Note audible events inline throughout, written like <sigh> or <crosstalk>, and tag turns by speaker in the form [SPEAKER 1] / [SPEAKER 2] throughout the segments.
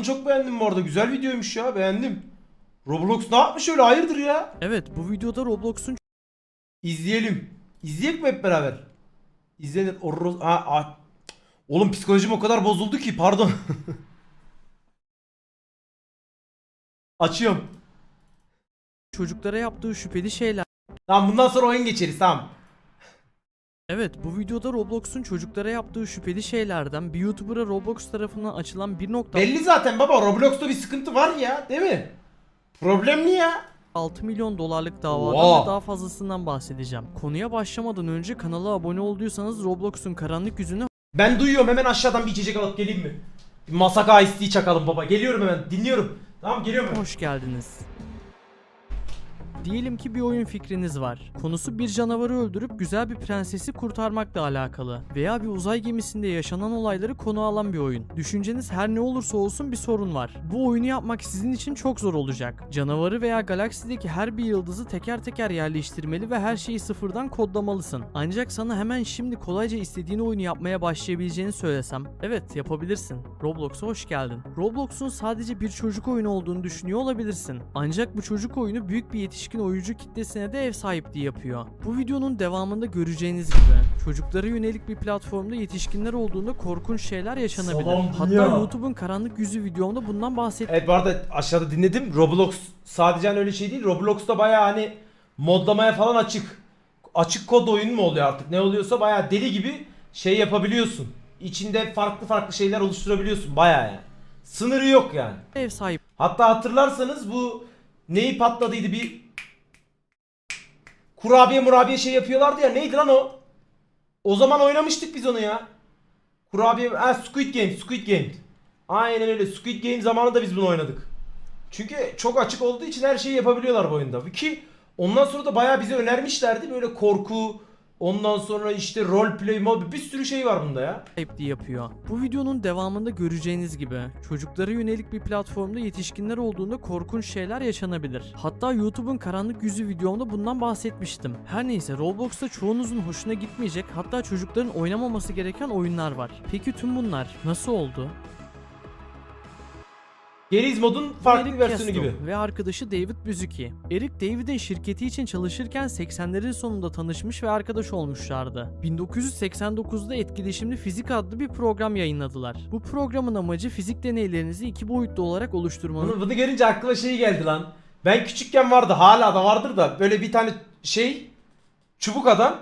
[SPEAKER 1] çok beğendim bu arada. Güzel videoymuş ya. Beğendim. Roblox ne yapmış öyle? Hayırdır ya?
[SPEAKER 2] Evet bu videoda Roblox'un
[SPEAKER 1] İzleyelim. İzleyelim mi hep beraber? İzlenir. Orros... Ha, ha. Oğlum psikolojim o kadar bozuldu ki pardon. <laughs> Açıyorum.
[SPEAKER 2] çocuklara yaptığı şüpheli şeyler.
[SPEAKER 1] Tamam bundan sonra oyun geçeriz tamam.
[SPEAKER 2] Evet bu videoda Roblox'un çocuklara yaptığı şüpheli şeylerden bir YouTuber'a Roblox tarafından açılan 1.6
[SPEAKER 1] Belli zaten baba Roblox'ta bir sıkıntı var ya değil mi? Problem ne ya?
[SPEAKER 2] milyon dolarlık davadan ve daha fazlasından bahsedeceğim. Konuya başlamadan önce kanala abone olduysanız Roblox'un karanlık yüzünü
[SPEAKER 1] Ben duyuyorum hemen aşağıdan bir içecek alıp geleyim mi? Bir Masaka Tea çakalım baba. Geliyorum hemen dinliyorum. Tamam geliyorum hemen.
[SPEAKER 2] hoş geldiniz. Diyelim ki bir oyun fikriniz var. Konusu bir canavarı öldürüp güzel bir prensesi kurtarmakla alakalı. Veya bir uzay gemisinde yaşanan olayları konu alan bir oyun. Düşünceniz her ne olursa olsun bir sorun var. Bu oyunu yapmak sizin için çok zor olacak. Canavarı veya galaksideki her bir yıldızı teker teker yerleştirmeli ve her şeyi sıfırdan kodlamalısın. Ancak sana hemen şimdi kolayca istediğin oyunu yapmaya başlayabileceğini söylesem, evet yapabilirsin. Roblox'a hoş geldin. Roblox'un sadece bir çocuk oyunu olduğunu düşünüyor olabilirsin. Ancak bu çocuk oyunu büyük bir yetişkin oyuncu kitlesine de ev sahipliği yapıyor. Bu videonun devamında göreceğiniz gibi çocuklara yönelik bir platformda yetişkinler olduğunda korkunç şeyler yaşanabilir.
[SPEAKER 1] Salam
[SPEAKER 2] Hatta
[SPEAKER 1] dünya.
[SPEAKER 2] YouTube'un karanlık yüzü videomda bundan bahsettim.
[SPEAKER 1] Evet bu arada aşağıda dinledim. Roblox sadece hani öyle şey değil. Roblox'ta bayağı hani modlamaya falan açık. Açık kod oyun mu oluyor artık? Ne oluyorsa bayağı deli gibi şey yapabiliyorsun. İçinde farklı farklı şeyler oluşturabiliyorsun bayağı yani. Sınırı yok yani.
[SPEAKER 2] Ev sahipliği
[SPEAKER 1] Hatta hatırlarsanız bu neyi patladıydı bir kurabiye murabiye şey yapıyorlardı ya neydi lan o? O zaman oynamıştık biz onu ya. Kurabiye ha Squid Game Squid Game. Aynen öyle Squid Game zamanı da biz bunu oynadık. Çünkü çok açık olduğu için her şeyi yapabiliyorlar bu oyunda. Ki ondan sonra da bayağı bize önermişlerdi böyle korku ondan sonra işte roleplay mod bir sürü şey var bunda ya.
[SPEAKER 2] sahipliği yapıyor. Bu videonun devamında göreceğiniz gibi çocuklara yönelik bir platformda yetişkinler olduğunda korkunç şeyler yaşanabilir. Hatta YouTube'un karanlık yüzü videomda bundan bahsetmiştim. Her neyse Roblox'ta çoğunuzun hoşuna gitmeyecek hatta çocukların oynamaması gereken oyunlar var. Peki tüm bunlar nasıl oldu?
[SPEAKER 1] Geriz modun farklı
[SPEAKER 2] Eric
[SPEAKER 1] bir versiyonu
[SPEAKER 2] Castle
[SPEAKER 1] gibi.
[SPEAKER 2] ve arkadaşı David Buzuki. Eric David'in şirketi için çalışırken 80'lerin sonunda tanışmış ve arkadaş olmuşlardı. 1989'da etkileşimli fizik adlı bir program yayınladılar. Bu programın amacı fizik deneylerinizi iki boyutlu olarak oluşturmanız
[SPEAKER 1] Bunu, bunu görünce aklıma şey geldi lan. Ben küçükken vardı hala da vardır da böyle bir tane şey çubuk adam.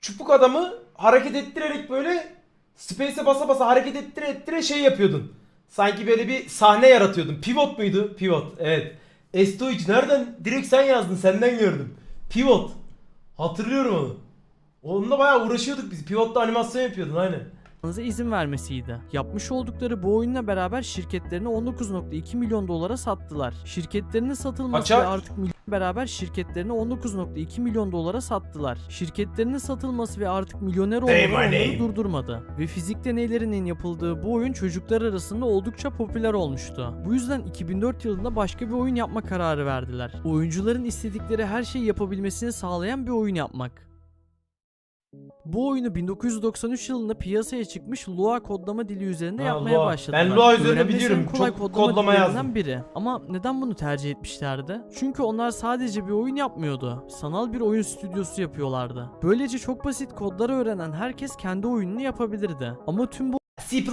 [SPEAKER 1] Çubuk adamı hareket ettirerek böyle space'e basa basa hareket ettire ettire şey yapıyordun. Sanki böyle bir sahne yaratıyordun. Pivot muydu? Pivot. Evet. Estoic nereden? Direkt sen yazdın. Senden gördüm. Pivot. Hatırlıyorum onu. Onunla bayağı uğraşıyorduk biz. Pivot'ta animasyon yapıyordun aynen.
[SPEAKER 2] izin vermesiydi. Yapmış oldukları bu oyunla beraber şirketlerini 19.2 milyon dolara sattılar. Şirketlerinin satılması
[SPEAKER 1] Kaça?
[SPEAKER 2] ve artık milyon beraber şirketlerini 19.2 milyon dolara sattılar. Şirketlerinin satılması ve artık milyoner olmaları onları durdurmadı. Ve fizik deneylerinin yapıldığı bu oyun çocuklar arasında oldukça popüler olmuştu. Bu yüzden 2004 yılında başka bir oyun yapma kararı verdiler. Oyuncuların istedikleri her şeyi yapabilmesini sağlayan bir oyun yapmak. Bu oyunu 1993 yılında piyasaya çıkmış Lua kodlama dili üzerinde
[SPEAKER 1] Ha,
[SPEAKER 2] yapmaya
[SPEAKER 1] Lua.
[SPEAKER 2] başladılar.
[SPEAKER 1] Ben Lua üzerinde biliyorum.
[SPEAKER 2] kolay
[SPEAKER 1] Çok
[SPEAKER 2] kodlama,
[SPEAKER 1] kodlama yazdım.
[SPEAKER 2] biri. Ama neden bunu tercih etmişlerdi? Çünkü onlar sadece bir oyun yapmıyordu. Sanal bir oyun stüdyosu yapıyorlardı. Böylece çok basit kodları öğrenen herkes kendi oyununu yapabilirdi. Ama tüm bu
[SPEAKER 1] C++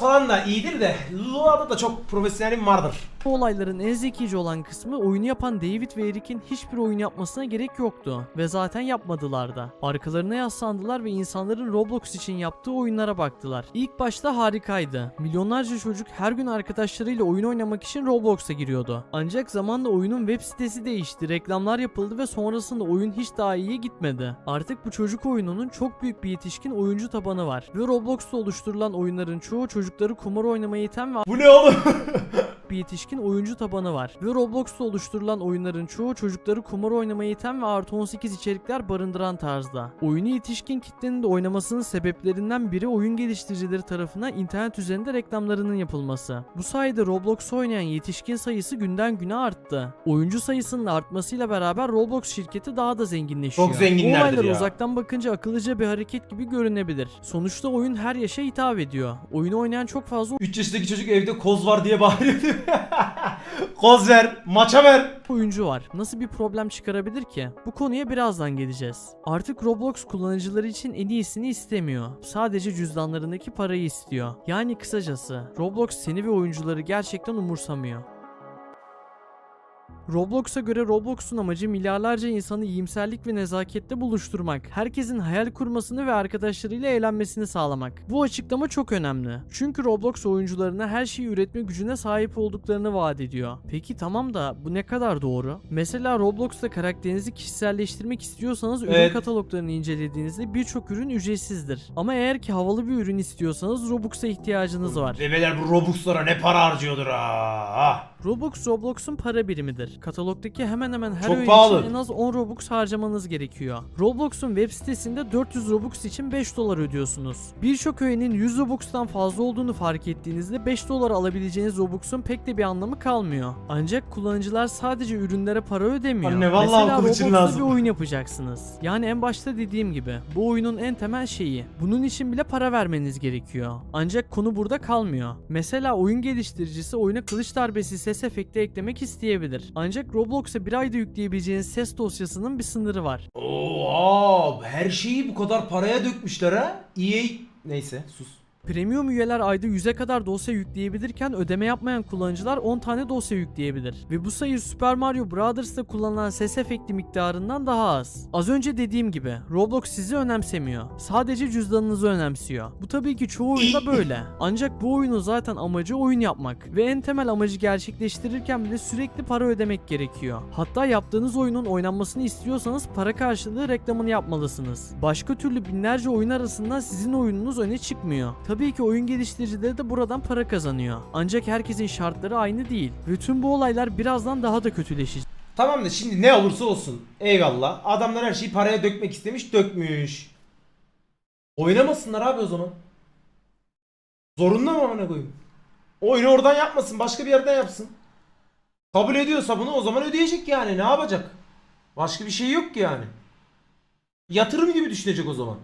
[SPEAKER 1] falan da iyidir de Lua'da da çok profesyonelim vardır.
[SPEAKER 2] Bu olayların en zekice olan kısmı oyunu yapan David ve Eric'in hiçbir oyun yapmasına gerek yoktu ve zaten yapmadılar da. Arkalarına yaslandılar ve insanların Roblox için yaptığı oyunlara baktılar. İlk başta harikaydı. Milyonlarca çocuk her gün arkadaşlarıyla oyun oynamak için Roblox'a giriyordu. Ancak zamanla oyunun web sitesi değişti, reklamlar yapıldı ve sonrasında oyun hiç daha iyiye gitmedi. Artık bu çocuk oyununun çok büyük bir yetişkin oyuncu tabanı var ve Roblox'ta oluşturulan oyunların çoğu çocukları kumar oynamaya iten ve
[SPEAKER 1] Bu ne oğlum? <laughs>
[SPEAKER 2] bir yetişkin oyuncu tabanı var. Ve Roblox'ta oluşturulan oyunların çoğu çocukları kumar oynamaya iten ve artı 18 içerikler barındıran tarzda. Oyunu yetişkin kitlenin de oynamasının sebeplerinden biri oyun geliştiricileri tarafından internet üzerinde reklamlarının yapılması. Bu sayede Roblox oynayan yetişkin sayısı günden güne arttı. Oyuncu sayısının artmasıyla beraber Roblox şirketi daha da zenginleşiyor.
[SPEAKER 1] Çok zenginlerdir
[SPEAKER 2] Bu olaylar
[SPEAKER 1] ya.
[SPEAKER 2] uzaktan bakınca akıllıca bir hareket gibi görünebilir. Sonuçta oyun her yaşa hitap ediyor. Oyunu oynayan çok fazla
[SPEAKER 1] 3 yaşındaki çocuk evde koz var diye bağırıyordu. <laughs> koz ver, maça ver.
[SPEAKER 2] oyuncu var. Nasıl bir problem çıkarabilir ki? Bu konuya birazdan geleceğiz. Artık Roblox kullanıcıları için en iyisini istemiyor. Sadece cüzdanlarındaki parayı istiyor. Yani kısacası Roblox seni ve oyuncuları gerçekten umursamıyor. Roblox'a göre Roblox'un amacı milyarlarca insanı iyimserlik ve nezakette buluşturmak. Herkesin hayal kurmasını ve arkadaşlarıyla eğlenmesini sağlamak. Bu açıklama çok önemli. Çünkü Roblox oyuncularına her şeyi üretme gücüne sahip olduklarını vaat ediyor. Peki tamam da bu ne kadar doğru? Mesela Roblox'ta karakterinizi kişiselleştirmek istiyorsanız ürün
[SPEAKER 1] Evet.
[SPEAKER 2] kataloglarını incelediğinizde birçok ürün ücretsizdir. Ama eğer ki havalı bir ürün istiyorsanız Robux'a ihtiyacınız var.
[SPEAKER 1] Bebeler bu Robux'lara ne para harcıyordur ha.
[SPEAKER 2] Robux Roblox'un para birimidir. Katalogdaki hemen hemen her
[SPEAKER 1] Çok
[SPEAKER 2] öğe
[SPEAKER 1] pahalı.
[SPEAKER 2] için en az 10 Robux harcamanız gerekiyor. Roblox'un web sitesinde 400 Robux için 5 dolar ödüyorsunuz. Birçok öğenin 100 Robux'tan fazla olduğunu fark ettiğinizde 5 dolar alabileceğiniz Robux'un pek de bir anlamı kalmıyor. Ancak kullanıcılar sadece ürünlere para ödemiyor.
[SPEAKER 1] Anne, vallahi
[SPEAKER 2] Mesela
[SPEAKER 1] okul için
[SPEAKER 2] Roblox'ta
[SPEAKER 1] lazım.
[SPEAKER 2] bir oyun yapacaksınız. Yani en başta dediğim gibi bu oyunun en temel şeyi. Bunun için bile para vermeniz gerekiyor. Ancak konu burada kalmıyor. Mesela oyun geliştiricisi oyuna kılıç darbesi ses efekti eklemek isteyebilir. Ancak Roblox'a bir ayda yükleyebileceğiniz ses dosyasının bir sınırı var.
[SPEAKER 1] Oo, her şeyi bu kadar paraya dökmüşler ha. EA neyse sus.
[SPEAKER 2] Premium üyeler ayda 100'e kadar dosya yükleyebilirken ödeme yapmayan kullanıcılar 10 tane dosya yükleyebilir. Ve bu sayı Super Mario Brothers'ta kullanılan ses efekti miktarından daha az. Az önce dediğim gibi Roblox sizi önemsemiyor. Sadece cüzdanınızı önemsiyor. Bu tabii ki çoğu oyunda böyle. <laughs> Ancak bu oyunun zaten amacı oyun yapmak. Ve en temel amacı gerçekleştirirken bile sürekli para ödemek gerekiyor. Hatta yaptığınız oyunun oynanmasını istiyorsanız para karşılığı reklamını yapmalısınız. Başka türlü binlerce oyun arasından sizin oyununuz öne çıkmıyor. Tabii ki oyun geliştiricileri de buradan para kazanıyor. Ancak herkesin şartları aynı değil. Tüm bu olaylar birazdan daha da kötüleşecek.
[SPEAKER 1] Tamam da şimdi ne olursa olsun. Eyvallah. Adamlar her şeyi paraya dökmek istemiş, dökmüş. Oynamasınlar abi o zaman. Zorunda mı amına koyayım? Oyunu oradan yapmasın, başka bir yerden yapsın. Kabul ediyorsa bunu o zaman ödeyecek yani. Ne yapacak? Başka bir şey yok ki yani. Yatırım gibi düşünecek o zaman.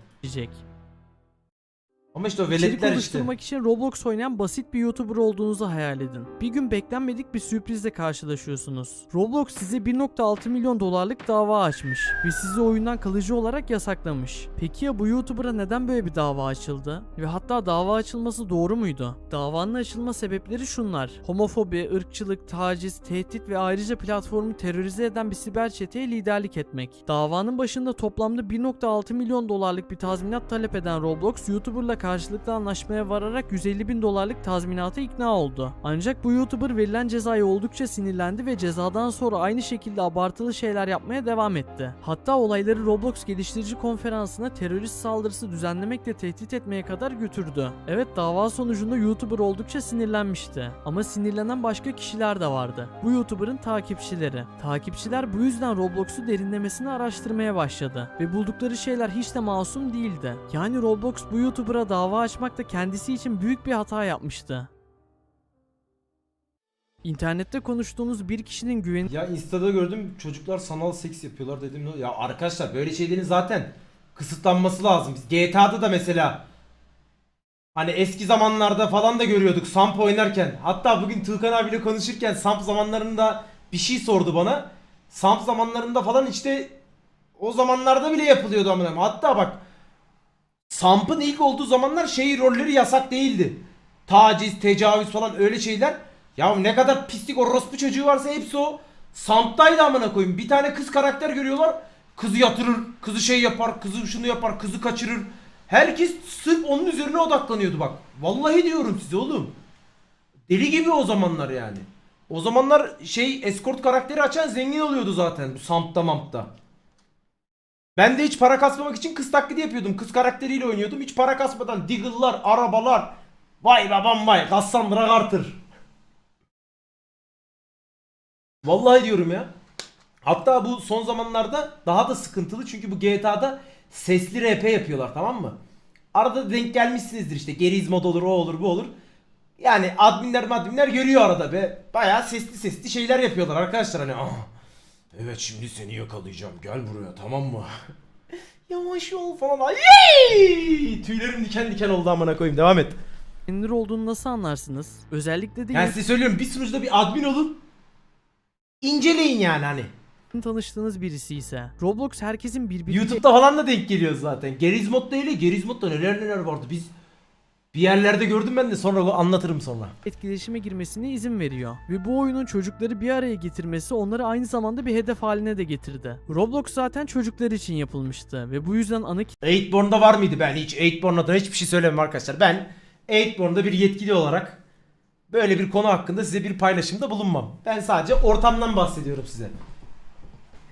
[SPEAKER 1] Ama işte o
[SPEAKER 2] İçerik
[SPEAKER 1] veletler işte.
[SPEAKER 2] oluşturmak için Roblox oynayan basit bir YouTuber olduğunuzu hayal edin. Bir gün beklenmedik bir sürprizle karşılaşıyorsunuz. Roblox size 1.6 milyon dolarlık dava açmış ve sizi oyundan kalıcı olarak yasaklamış. Peki ya bu YouTuber'a neden böyle bir dava açıldı? Ve hatta dava açılması doğru muydu? Davanın açılma sebepleri şunlar. Homofobi, ırkçılık, taciz, tehdit ve ayrıca platformu terörize eden bir siber çeteye liderlik etmek. Davanın başında toplamda 1.6 milyon dolarlık bir tazminat talep eden Roblox, YouTuber'la karşılıklı anlaşmaya vararak 150 bin dolarlık tazminata ikna oldu. Ancak bu YouTuber verilen cezaya oldukça sinirlendi ve cezadan sonra aynı şekilde abartılı şeyler yapmaya devam etti. Hatta olayları Roblox geliştirici konferansına terörist saldırısı düzenlemekle tehdit etmeye kadar götürdü. Evet dava sonucunda YouTuber oldukça sinirlenmişti. Ama sinirlenen başka kişiler de vardı. Bu YouTuber'ın takipçileri. Takipçiler bu yüzden Roblox'u derinlemesine araştırmaya başladı. Ve buldukları şeyler hiç de masum değildi. Yani Roblox bu YouTuber'a dava açmakta kendisi için büyük bir hata yapmıştı. İnternette konuştuğunuz bir kişinin güveni
[SPEAKER 1] Ya Insta'da gördüm çocuklar sanal seks yapıyorlar dedim. Ya arkadaşlar böyle şeylerin zaten kısıtlanması lazım. Biz GTA'da da mesela hani eski zamanlarda falan da görüyorduk Samp oynarken. Hatta bugün Tuğkan abiyle konuşurken Samp zamanlarında bir şey sordu bana. Samp zamanlarında falan işte o zamanlarda bile yapılıyordu amına. Hatta bak Samp'ın ilk olduğu zamanlar şey rolleri yasak değildi. Taciz, tecavüz falan öyle şeyler. Ya ne kadar pislik orospu çocuğu varsa hepsi o. Samp'taydı amına koyayım. Bir tane kız karakter görüyorlar. Kızı yatırır, kızı şey yapar, kızı şunu yapar, kızı kaçırır. Herkes sırf onun üzerine odaklanıyordu bak. Vallahi diyorum size oğlum. Deli gibi o zamanlar yani. O zamanlar şey escort karakteri açan zengin oluyordu zaten bu Samp'ta Mamp'ta. Ben de hiç para kasmamak için kız taklidi yapıyordum. Kız karakteriyle oynuyordum. Hiç para kasmadan Diggle'lar, arabalar. Vay babam vay. Cassandra Carter. Vallahi diyorum ya. Hatta bu son zamanlarda daha da sıkıntılı çünkü bu GTA'da sesli RP yapıyorlar tamam mı? Arada denk gelmişsinizdir işte geriz mod olur o olur bu olur. Yani adminler adminler görüyor arada be. Bayağı sesli sesli şeyler yapıyorlar arkadaşlar hani. "Ah, evet şimdi seni yakalayacağım gel buraya tamam mı? <laughs> Yavaş ol falan. Ay! Tüylerim diken diken oldu amına koyayım devam et.
[SPEAKER 2] Sinir olduğunu nasıl anlarsınız? Özellikle de
[SPEAKER 1] Yani size söylüyorum bir sunucuda bir admin olun. İnceleyin yani hani.
[SPEAKER 2] yeni tanıştığınız birisi ise. Roblox herkesin birbiriyle
[SPEAKER 1] YouTube'da falan da denk geliyor zaten. Geriz modda öyle. Geriz modda neler neler vardı. Biz bir yerlerde gördüm ben de sonra anlatırım sonra.
[SPEAKER 2] etkileşime girmesine izin veriyor. Ve bu oyunun çocukları bir araya getirmesi onları aynı zamanda bir hedef haline de getirdi. Roblox zaten çocuklar için yapılmıştı ve bu yüzden ana
[SPEAKER 1] 8born'da var mıydı ben hiç 8born'da da hiçbir şey söylemem arkadaşlar. Ben 8born'da bir yetkili olarak böyle bir konu hakkında size bir paylaşımda bulunmam. Ben sadece ortamdan bahsediyorum size.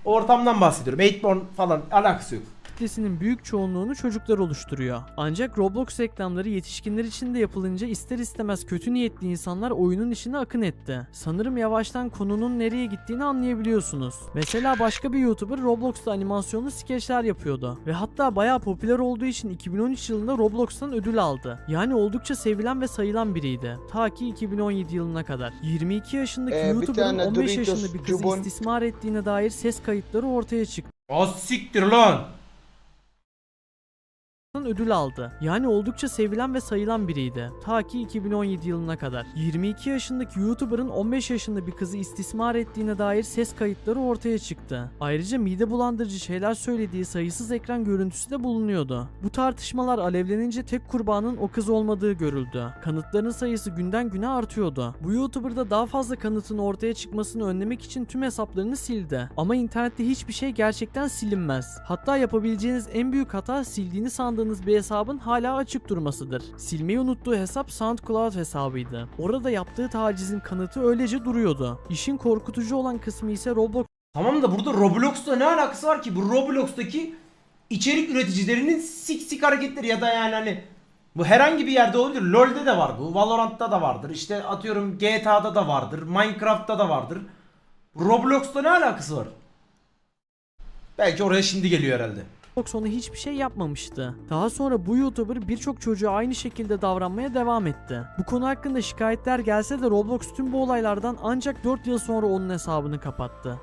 [SPEAKER 1] Ortamdan bahsediyorum. 8born falan alakası yok.
[SPEAKER 2] Kitlesinin büyük çoğunluğunu çocuklar oluşturuyor. Ancak Roblox reklamları yetişkinler için de yapılınca ister istemez kötü niyetli insanlar oyunun içine akın etti. Sanırım yavaştan konunun nereye gittiğini anlayabiliyorsunuz. Mesela başka bir YouTuber Roblox'ta animasyonlu skeçler yapıyordu ve hatta bayağı popüler olduğu için 2013 yılında Roblox'tan ödül aldı. Yani oldukça sevilen ve sayılan biriydi. Ta ki 2017 yılına kadar. 22 yaşındaki
[SPEAKER 3] Ee, bir
[SPEAKER 2] YouTuber'ın
[SPEAKER 3] tane
[SPEAKER 2] 15
[SPEAKER 3] Doritos
[SPEAKER 2] yaşında bir kızı istismar ettiğine dair ses kayıtları ortaya çıktı.
[SPEAKER 1] Az siktir lan.
[SPEAKER 2] Ödül aldı. Yani oldukça sevilen ve sayılan biriydi. Ta ki 2017 yılına kadar. 22 yaşındaki YouTuber'ın 15 yaşında bir kızı istismar ettiğine dair ses kayıtları ortaya çıktı. Ayrıca mide bulandırıcı şeyler söylediği sayısız ekran görüntüsü de bulunuyordu. Bu tartışmalar alevlenince tek kurbanın o kız olmadığı görüldü. Kanıtların sayısı günden güne artıyordu. Bu YouTuber da daha fazla kanıtın ortaya çıkmasını önlemek için tüm hesaplarını sildi. Ama internette hiçbir şey gerçekten silinmez. Hatta yapabileceğiniz en büyük hata sildiğini sandığınız bir hesabın hala açık durmasıdır. Silmeyi unuttuğu hesap SoundCloud hesabıydı. Orada yaptığı tacizin kanıtı öylece duruyordu. İşin korkutucu olan kısmı ise Roblox
[SPEAKER 1] Tamam da burada Roblox'ta ne alakası var ki? Bu Roblox'taki içerik üreticilerinin sik sik hareketleri ya da yani hani bu herhangi bir yerde olabilir. LoL'de de var bu. Valorant'ta da vardır. İşte atıyorum GTA'da da vardır. Minecraft'ta da vardır. Roblox'ta ne alakası var? Belki oraya şimdi geliyor herhalde.
[SPEAKER 2] Ona hiçbir şey yapmamıştı. Daha sonra bu YouTuber birçok çocuğa aynı şekilde davranmaya devam etti. Bu konu hakkında şikayetler gelse de Roblox tüm bu olaylardan ancak 4 yıl sonra onun hesabını kapattı.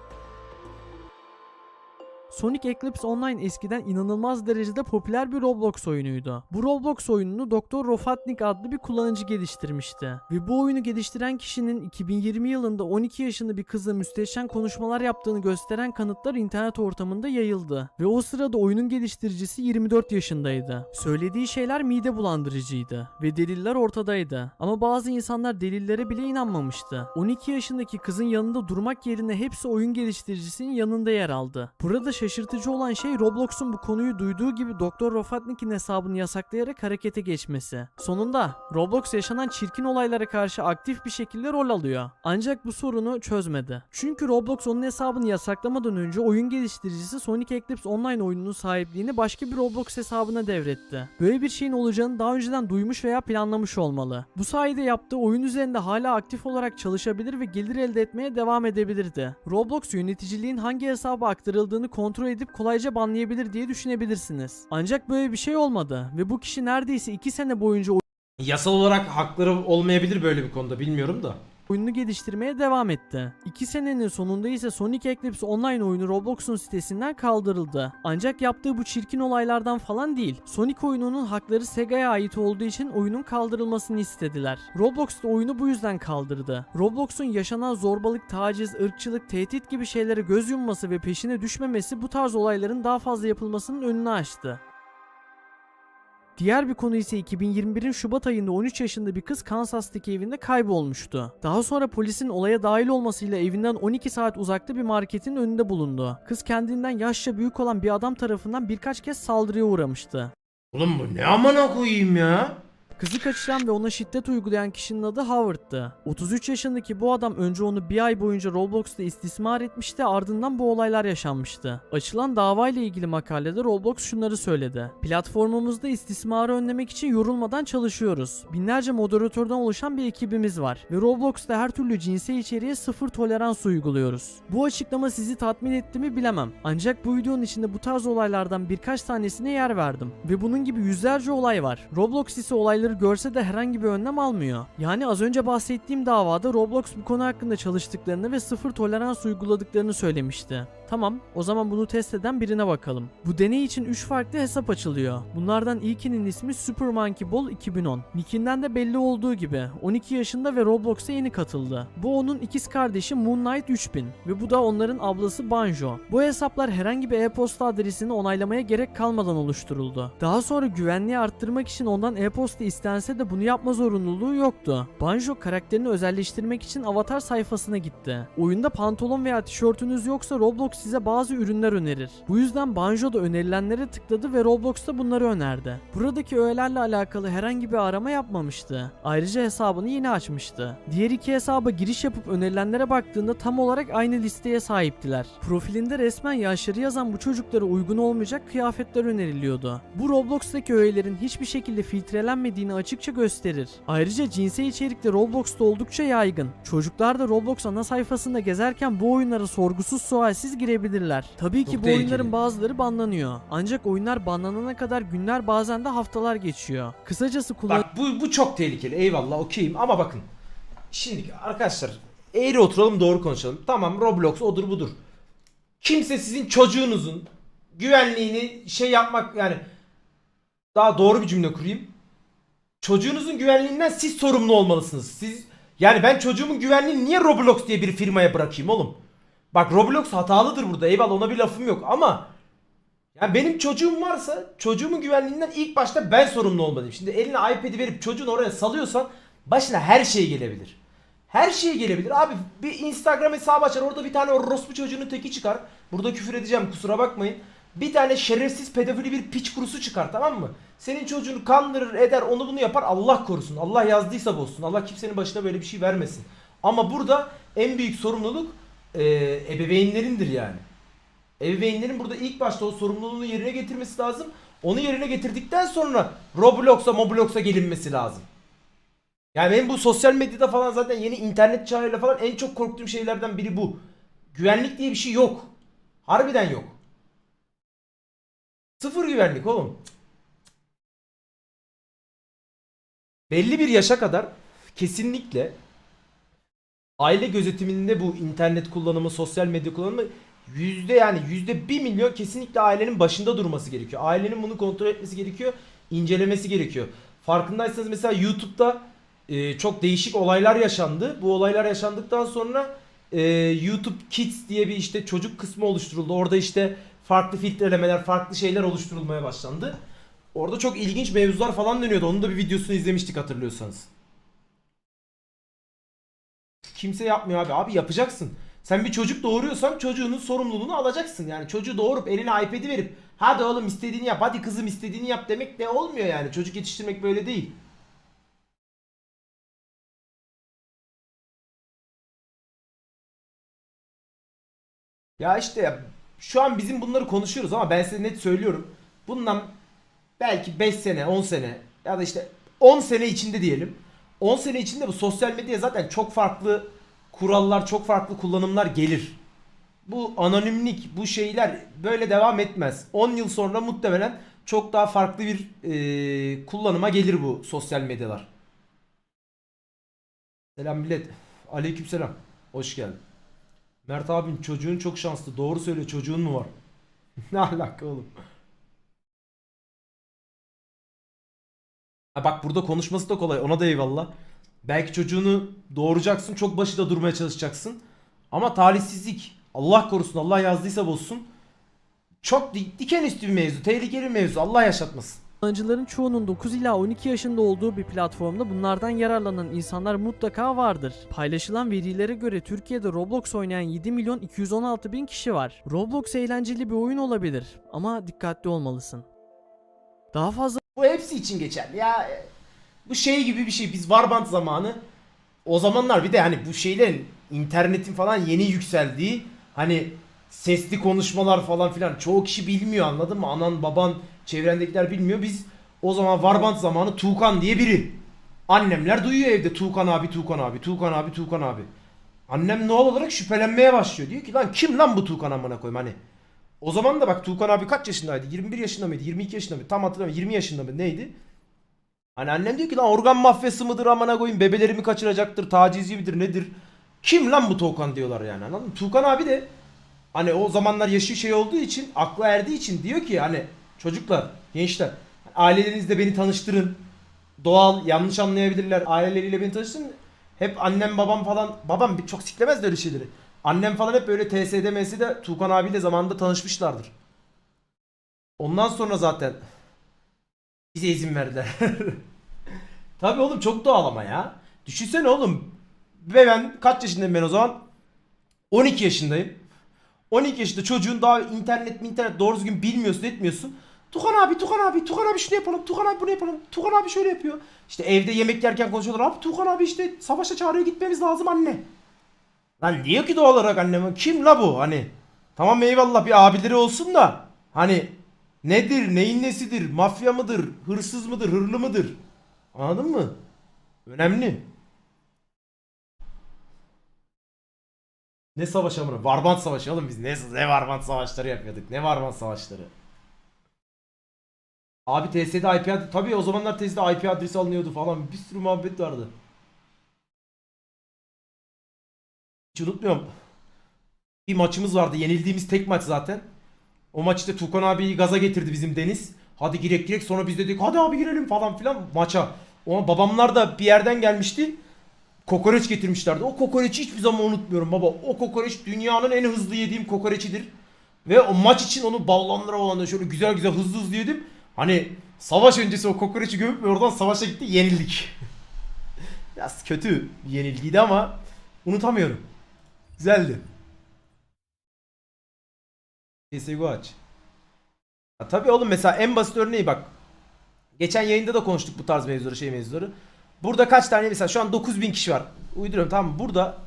[SPEAKER 2] Sonic Eclipse Online eskiden inanılmaz derecede popüler bir Roblox oyunuydu. Bu Roblox oyununu Dr. Rofatnik adlı bir kullanıcı geliştirmişti. Ve bu oyunu geliştiren kişinin 2020 yılında 12 yaşında bir kızla müstehcen konuşmalar yaptığını gösteren kanıtlar internet ortamında yayıldı. Ve o sırada oyunun geliştiricisi 24 yaşındaydı. Söylediği şeyler mide bulandırıcıydı. Ve deliller ortadaydı. Ama bazı insanlar delillere bile inanmamıştı. 12 yaşındaki kızın yanında durmak yerine hepsi oyun geliştiricisinin yanında yer aldı. Burada şaşırtıcı olan şey Roblox'un bu konuyu duyduğu gibi Dr. Rofatnik'in hesabını yasaklayarak harekete geçmesi. Sonunda Roblox yaşanan çirkin olaylara karşı aktif bir şekilde rol alıyor. Ancak bu sorunu çözmedi. Çünkü Roblox onun hesabını yasaklamadan önce oyun geliştiricisi Sonic Eclipse Online oyununun sahipliğini başka bir Roblox hesabına devretti. Böyle bir şeyin olacağını daha önceden duymuş veya planlamış olmalı. Bu sayede yaptığı oyun üzerinde hala aktif olarak çalışabilir ve gelir elde etmeye devam edebilirdi. Roblox yöneticiliğin hangi hesaba aktarıldığını kontrol edip kolayca banlayabilir diye düşünebilirsiniz. Ancak böyle bir şey olmadı ve bu kişi neredeyse 2 sene boyunca
[SPEAKER 1] Yasal olarak hakları olmayabilir böyle bir konuda bilmiyorum da.
[SPEAKER 2] Oyununu geliştirmeye devam etti. 2 senenin sonunda ise Sonic Eclipse Online oyunu Roblox'un sitesinden kaldırıldı. Ancak yaptığı bu çirkin olaylardan falan değil. Sonic oyununun hakları Sega'ya ait olduğu için oyunun kaldırılmasını istediler. Roblox da oyunu bu yüzden kaldırdı. Roblox'un yaşanan zorbalık, taciz, ırkçılık, tehdit gibi şeylere göz yumması ve peşine düşmemesi bu tarz olayların daha fazla yapılmasının önünü açtı. Diğer bir konu ise 2021'in Şubat ayında 13 yaşında bir kız Kansas'taki evinde kaybolmuştu. Daha sonra polisin olaya dahil olmasıyla evinden 12 saat uzakta bir marketin önünde bulundu. Kız kendinden yaşça büyük olan bir adam tarafından birkaç kez saldırıya uğramıştı.
[SPEAKER 1] Oğlum bu ne amına koyayım ya?
[SPEAKER 2] Kızı kaçıran ve ona şiddet uygulayan kişinin adı Howard'tı. 33 yaşındaki bu adam önce onu bir ay boyunca Roblox'ta istismar etmişti ardından bu olaylar yaşanmıştı. Açılan davayla ilgili makalede Roblox şunları söyledi. Platformumuzda istismarı önlemek için yorulmadan çalışıyoruz. Binlerce moderatörden oluşan bir ekibimiz var ve Roblox'ta her türlü cinsel içeriğe sıfır tolerans uyguluyoruz. Bu açıklama sizi tatmin etti mi bilemem. Ancak bu videonun içinde bu tarz olaylardan birkaç tanesine yer verdim. Ve bunun gibi yüzlerce olay var. Roblox ise olayları görse de herhangi bir önlem almıyor. Yani az önce bahsettiğim davada Roblox bu konu hakkında çalıştıklarını ve sıfır tolerans uyguladıklarını söylemişti. Tamam, o zaman bunu test eden birine bakalım. Bu deney için 3 farklı hesap açılıyor. Bunlardan ilkinin ismi Super Monkey Ball 2010. Nickinden de belli olduğu gibi 12 yaşında ve Roblox'a yeni katıldı. Bu onun ikiz kardeşi Moonlight 3000 ve bu da onların ablası Banjo. Bu hesaplar herhangi bir e-posta adresini onaylamaya gerek kalmadan oluşturuldu. Daha sonra güvenliği arttırmak için ondan e-posta istense de bunu yapma zorunluluğu yoktu. Banjo karakterini özelleştirmek için avatar sayfasına gitti. Oyunda pantolon veya tişörtünüz yoksa Roblox size bazı ürünler önerir. Bu yüzden Banjo da önerilenlere tıkladı ve Roblox da bunları önerdi. Buradaki öğelerle alakalı herhangi bir arama yapmamıştı. Ayrıca hesabını yeni açmıştı. Diğer iki hesaba giriş yapıp önerilenlere baktığında tam olarak aynı listeye sahiptiler. Profilinde resmen yaşları yazan bu çocuklara uygun olmayacak kıyafetler öneriliyordu. Bu Roblox'taki öğelerin hiçbir şekilde filtrelenmediğini açıkça gösterir. Ayrıca cinsel içerik Roblox'ta oldukça yaygın. Çocuklar da Roblox ana sayfasında gezerken bu oyunlara sorgusuz sualsiz girebilirler. Tabii ki
[SPEAKER 1] Çok
[SPEAKER 2] bu oyunların
[SPEAKER 1] tehlikeli.
[SPEAKER 2] bazıları banlanıyor. Ancak oyunlar banlanana kadar günler bazen de haftalar geçiyor. Kısacası kullan
[SPEAKER 1] Bak bu, bu çok tehlikeli eyvallah okeyim ama bakın. Şimdi arkadaşlar eğri oturalım doğru konuşalım. Tamam Roblox odur budur. Kimse sizin çocuğunuzun güvenliğini şey yapmak yani daha doğru bir cümle kurayım. Çocuğunuzun güvenliğinden siz sorumlu olmalısınız. Siz yani ben çocuğumun güvenliğini niye Roblox diye bir firmaya bırakayım oğlum? Bak Roblox hatalıdır burada eyvallah ona bir lafım yok ama ya benim çocuğum varsa çocuğumun güvenliğinden ilk başta ben sorumlu olmalıyım. Şimdi eline iPad'i verip çocuğunu oraya salıyorsan başına her şey gelebilir. Her şey gelebilir. Abi bir Instagram hesabı açar orada bir tane orospu çocuğunun teki çıkar. Burada küfür edeceğim kusura bakmayın. Bir tane şerefsiz pedofili bir piç kurusu çıkar tamam mı? Senin çocuğunu kandırır eder onu bunu yapar Allah korusun. Allah yazdıysa bozsun. Allah kimsenin başına böyle bir şey vermesin. Ama burada en büyük sorumluluk e, ebeveynlerindir yani. Ebeveynlerin burada ilk başta o sorumluluğunu yerine getirmesi lazım. Onu yerine getirdikten sonra Roblox'a Moblox'a gelinmesi lazım. Yani benim bu sosyal medyada falan zaten yeni internet çağıyla falan en çok korktuğum şeylerden biri bu. Güvenlik diye bir şey yok. Harbiden yok. Sıfır güvenlik oğlum. Belli bir yaşa kadar kesinlikle aile gözetiminde bu internet kullanımı, sosyal medya kullanımı yüzde yani yüzde bir milyon kesinlikle ailenin başında durması gerekiyor. Ailenin bunu kontrol etmesi gerekiyor, incelemesi gerekiyor. Farkındaysanız mesela YouTube'da e, çok değişik olaylar yaşandı. Bu olaylar yaşandıktan sonra e, YouTube Kids diye bir işte çocuk kısmı oluşturuldu. Orada işte farklı filtrelemeler, farklı şeyler oluşturulmaya başlandı. Orada çok ilginç mevzular falan dönüyordu. Onun da bir videosunu izlemiştik hatırlıyorsanız. Kimse yapmıyor abi. Abi yapacaksın. Sen bir çocuk doğuruyorsan çocuğunun sorumluluğunu alacaksın. Yani çocuğu doğurup eline iPad'i verip hadi oğlum istediğini yap, hadi kızım istediğini yap demek de olmuyor yani. Çocuk yetiştirmek böyle değil. Ya işte ya, şu an bizim bunları konuşuyoruz ama ben size net söylüyorum. Bundan belki 5 sene, 10 sene ya da işte 10 sene içinde diyelim. 10 sene içinde bu sosyal medyaya zaten çok farklı kurallar, çok farklı kullanımlar gelir. Bu anonimlik, bu şeyler böyle devam etmez. 10 yıl sonra muhtemelen çok daha farklı bir e, kullanıma gelir bu sosyal medyalar. Selam millet. Aleykümselam. Hoş geldin. Mert abin çocuğun çok şanslı. Doğru söyle çocuğun mu var? <laughs> ne alaka oğlum? Ha bak burada konuşması da kolay. Ona da eyvallah. Belki çocuğunu doğuracaksın. Çok başında durmaya çalışacaksın. Ama talihsizlik. Allah korusun. Allah yazdıysa bozsun. Çok di- diken üstü bir mevzu. Tehlikeli bir mevzu. Allah yaşatmasın.
[SPEAKER 2] Kullanıcıların çoğunun 9 ila 12 yaşında olduğu bir platformda bunlardan yararlanan insanlar mutlaka vardır. Paylaşılan verilere göre Türkiye'de Roblox oynayan 7 milyon 216 bin kişi var. Roblox eğlenceli bir oyun olabilir ama dikkatli olmalısın. Daha fazla
[SPEAKER 1] Bu hepsi için geçerli ya. e, Bu şey gibi bir şey. Biz Warband zamanı o zamanlar bir de hani bu şeylerin internetin falan yeni yükseldiği hani sesli konuşmalar falan filan çoğu kişi bilmiyor anladın mı? Anan baban çevrendekiler bilmiyor. Biz o zaman Warband zamanı Tuğkan diye biri. Annemler duyuyor evde Tuğkan abi Tuğkan abi Tuğkan abi Tuğkan abi. Annem doğal olarak şüphelenmeye başlıyor. Diyor ki lan kim lan bu Tuğkan amına koyayım hani. O zaman da bak Tuğkan abi kaç yaşındaydı? 21 yaşında mıydı? 22 yaşında mıydı? Tam hatırlamıyorum. 20 yaşında mı? Neydi? Hani annem diyor ki lan organ mafyası mıdır amına koyayım bebelerimi kaçıracaktır tacizci midir nedir? Kim lan bu Tuğkan diyorlar yani anladın mı? Tuğkan abi de hani o zamanlar yaşı şey olduğu için akla erdiği için diyor ki hani çocuklar gençler ailelerinizle beni tanıştırın. Doğal yanlış anlayabilirler aileleriyle beni tanıştırın. Hep annem babam falan babam çok siklemez de öyle şeyleri. Annem falan hep böyle TSD MS'de Tuğkan abiyle zamanında tanışmışlardır. Ondan sonra zaten bize izin verdiler. <laughs> Tabii oğlum çok doğal ama ya. Düşünsene oğlum. Ve ben kaç yaşındayım ben o zaman? 12 yaşındayım. 12 yaşında çocuğun daha internet mi internet doğru düzgün bilmiyorsun etmiyorsun. Tukan abi Tukan abi Tukan abi şunu yapalım Tukan abi bunu yapalım Tukan abi şöyle yapıyor. İşte evde yemek yerken konuşuyorlar abi Tukan abi işte savaşa çağırıyor gitmemiz lazım anne. Lan diyor ki doğal olarak anneme kim la bu hani. Tamam eyvallah bir abileri olsun da hani nedir neyin nesidir mafya mıdır hırsız mıdır hırlı mıdır anladın mı? Önemli. Ne savaş amına? Varbant savaşı oğlum biz ne, ne Varbant savaşları yapıyorduk. Ne Varbant savaşları. Abi TS'de IP adresi tabii o zamanlar TS'de IP adresi alınıyordu falan bir sürü muhabbet vardı. Unutmuyorum. Bir maçımız vardı. Yenildiğimiz tek maç zaten. O maçta Tukan abiyi gaza getirdi bizim Deniz. Hadi girek girek sonra biz dedik hadi abi girelim falan filan maça. O babamlar da bir yerden gelmişti. Kokoreç getirmişlerdi. O kokoreçi hiçbir zaman unutmuyorum baba. O kokoreç dünyanın en hızlı yediğim kokoreçidir. Ve o maç için onu ballandıra ballandıra şöyle güzel güzel hızlı hızlı yedim. Hani savaş öncesi o kokoreçi gömüp oradan savaşa gitti yenildik. <laughs> Biraz kötü bir yenilgiydi ama unutamıyorum. Güzeldi. CSGO aç. Ha, tabii oğlum mesela en basit örneği bak. Geçen yayında da konuştuk bu tarz mevzuları şey mevzuları. Burada kaç tane mesela şu an 9000 kişi var. Uyduruyorum tamam mı? Burada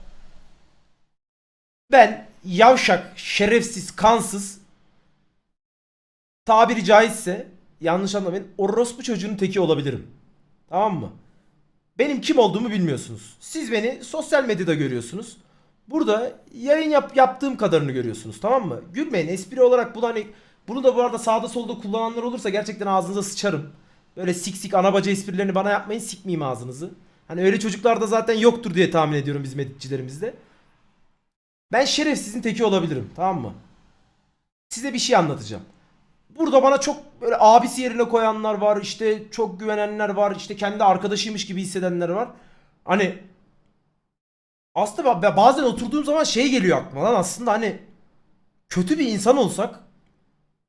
[SPEAKER 1] ben yavşak, şerefsiz, kansız tabiri caizse yanlış anlamayın orospu çocuğunun teki olabilirim. Tamam mı? Benim kim olduğumu bilmiyorsunuz. Siz beni sosyal medyada görüyorsunuz. Burada yayın yap, yaptığım kadarını görüyorsunuz tamam mı? Gülmeyin espri olarak bunu hani bunu da bu arada sağda solda kullananlar olursa gerçekten ağzınıza sıçarım. Böyle sik sik ana baca esprilerini bana yapmayın sikmeyeyim ağzınızı. Hani öyle çocuklar da zaten yoktur diye tahmin ediyorum bizim editçilerimizde. Ben şerefsizin teki olabilirim tamam mı? Size bir şey anlatacağım. Burada bana çok böyle abisi yerine koyanlar var işte çok güvenenler var işte kendi arkadaşıymış gibi hissedenler var. Hani aslında ba- bazen oturduğum zaman şey geliyor aklıma lan aslında hani kötü bir insan olsak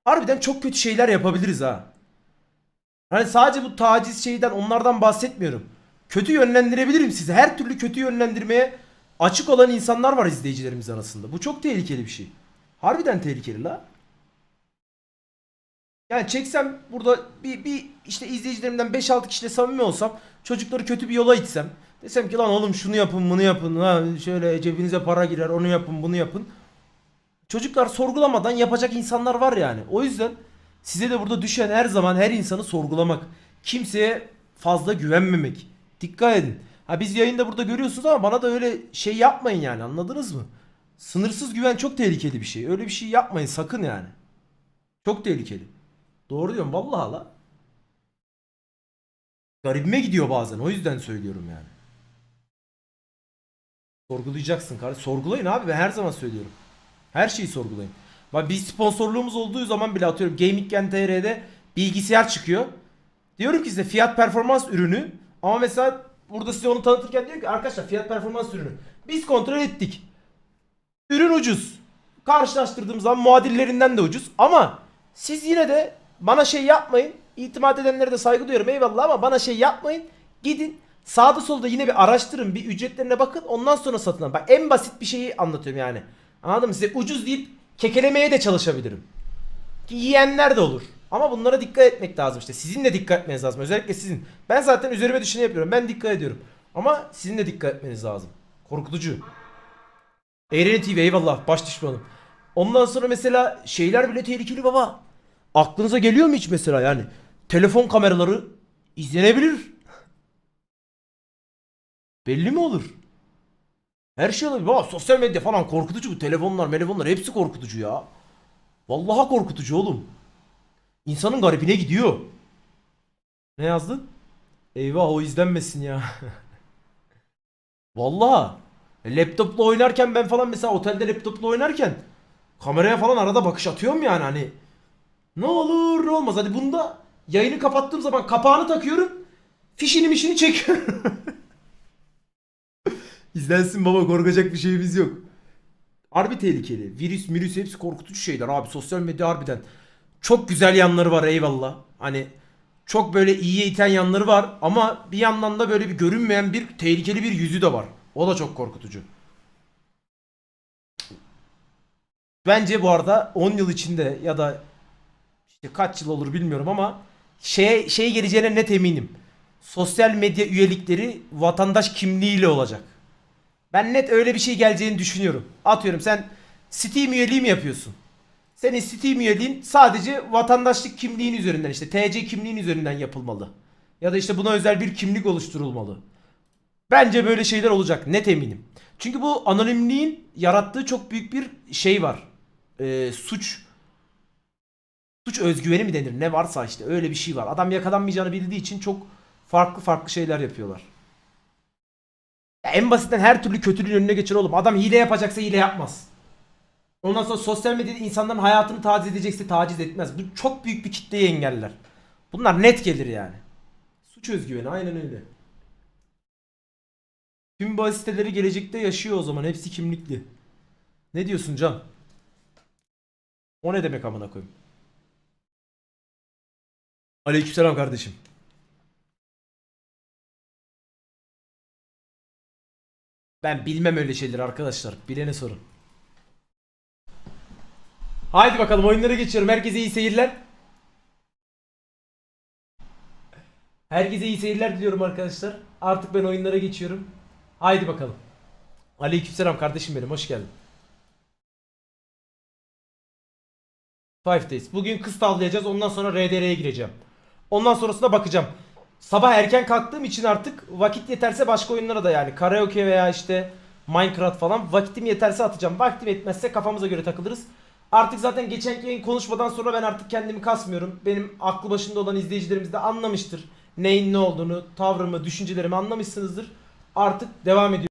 [SPEAKER 1] harbiden çok kötü şeyler yapabiliriz ha. Hani sadece bu taciz şeyden onlardan bahsetmiyorum. Kötü yönlendirebilirim sizi. Her türlü kötü yönlendirmeye açık olan insanlar var izleyicilerimiz arasında. Bu çok tehlikeli bir şey. Harbiden tehlikeli la. Yani çeksem burada bir, bir işte izleyicilerimden 5-6 kişiyle samimi olsam çocukları kötü bir yola itsem desem ki lan oğlum şunu yapın bunu yapın ha şöyle cebinize para girer onu yapın bunu yapın. Çocuklar sorgulamadan yapacak insanlar var yani. O yüzden size de burada düşen her zaman her insanı sorgulamak. Kimseye fazla güvenmemek. Dikkat edin. Ha biz yayında burada görüyorsunuz ama bana da öyle şey yapmayın yani anladınız mı? Sınırsız güven çok tehlikeli bir şey. Öyle bir şey yapmayın sakın yani. Çok tehlikeli. Doğru diyorum vallahi la. Garibime gidiyor bazen o yüzden söylüyorum yani. Sorgulayacaksın kardeş. Sorgulayın abi ben her zaman söylüyorum. Her şeyi sorgulayın. Bak bir sponsorluğumuz olduğu zaman bile atıyorum Gaming TR'de bilgisayar çıkıyor. Diyorum ki size fiyat performans ürünü ama mesela burada size onu tanıtırken diyor ki arkadaşlar fiyat performans ürünü. Biz kontrol ettik. Ürün ucuz. Karşılaştırdığım zaman muadillerinden de ucuz ama siz yine de bana şey yapmayın. İtimat edenlere de saygı duyuyorum eyvallah ama bana şey yapmayın. Gidin sağda solda yine bir araştırın bir ücretlerine bakın ondan sonra satın alın. Bak en basit bir şeyi anlatıyorum yani. Anladın mı? Size ucuz deyip kekelemeye de çalışabilirim. Ki yiyenler de olur. Ama bunlara dikkat etmek lazım işte. Sizin de dikkat etmeniz lazım. Özellikle sizin. Ben zaten üzerime düşeni yapıyorum. Ben dikkat ediyorum. Ama sizin de dikkat etmeniz lazım. Korkutucu. Eğreni TV eyvallah. Baş düşmanım. Ondan sonra mesela şeyler bile tehlikeli baba. Aklınıza geliyor mu hiç mesela yani? Telefon kameraları izlenebilir. Belli mi olur? Her şey olabilir. Baba sosyal medya falan korkutucu bu. Telefonlar, telefonlar hepsi korkutucu ya. Vallahi korkutucu oğlum. İnsanın garibine gidiyor. Ne yazdın? Eyvah o izlenmesin ya. <laughs> Vallahi. E, Laptopla oynarken ben falan mesela otelde laptopla oynarken kameraya falan arada bakış atıyorum yani hani. Ne olur ne olmaz. Hadi bunda yayını kapattığım zaman kapağını takıyorum. Fişini mişini çekiyorum. <laughs> İzlensin baba korkacak bir şeyimiz yok. Harbi tehlikeli. Virüs, virüs hepsi korkutucu şeyler abi. Sosyal medya harbiden. Çok güzel yanları var eyvallah. Hani çok böyle iyiye iten yanları var ama bir yandan da böyle bir görünmeyen bir tehlikeli bir yüzü de var. O da çok korkutucu. Bence bu arada 10 yıl içinde ya da işte kaç yıl olur bilmiyorum ama şeye şey geleceğine net eminim. Sosyal medya üyelikleri vatandaş kimliğiyle olacak. Ben net öyle bir şey geleceğini düşünüyorum. Atıyorum sen Steam üyeliği mi yapıyorsun? Senin Steam üyeliğin sadece vatandaşlık kimliğin üzerinden işte TC kimliğin üzerinden yapılmalı. Ya da işte buna özel bir kimlik oluşturulmalı. Bence böyle şeyler olacak net eminim. Çünkü bu anonimliğin yarattığı çok büyük bir şey var. Ee, suç suç özgüveni mi denir ne varsa işte öyle bir şey var. Adam yakalanmayacağını bildiği için çok farklı farklı şeyler yapıyorlar. Ya en basitten her türlü kötülüğün önüne geçer oğlum. Adam hile yapacaksa hile yapmaz. Ondan sonra sosyal medyada insanların hayatını taciz edecekse taciz etmez. Bu çok büyük bir kitleyi engeller. Bunlar net gelir yani. Suç özgüveni aynen öyle. Tüm bu siteleri gelecekte yaşıyor o zaman. Hepsi kimlikli. Ne diyorsun Can? O ne demek amına koyayım? Aleykümselam kardeşim. Ben bilmem öyle şeyleri arkadaşlar. Bilene sorun. Haydi bakalım oyunlara geçiyorum. Herkese iyi seyirler. Herkese iyi seyirler diliyorum arkadaşlar. Artık ben oyunlara geçiyorum. Haydi bakalım. Aleykümselam kardeşim benim. Hoş geldin. Five Days. Bugün kız tavlayacağız. Ondan sonra RDR'ye gireceğim. Ondan sonrasına bakacağım. Sabah erken kalktığım için artık vakit yeterse başka oyunlara da yani karaoke veya işte Minecraft falan vakitim yeterse atacağım. Vaktim yetmezse kafamıza göre takılırız. Artık zaten geçen yayın konuşmadan sonra ben artık kendimi kasmıyorum. Benim aklı başında olan izleyicilerimiz de anlamıştır. Neyin ne olduğunu, tavrımı, düşüncelerimi anlamışsınızdır. Artık devam ediyorum.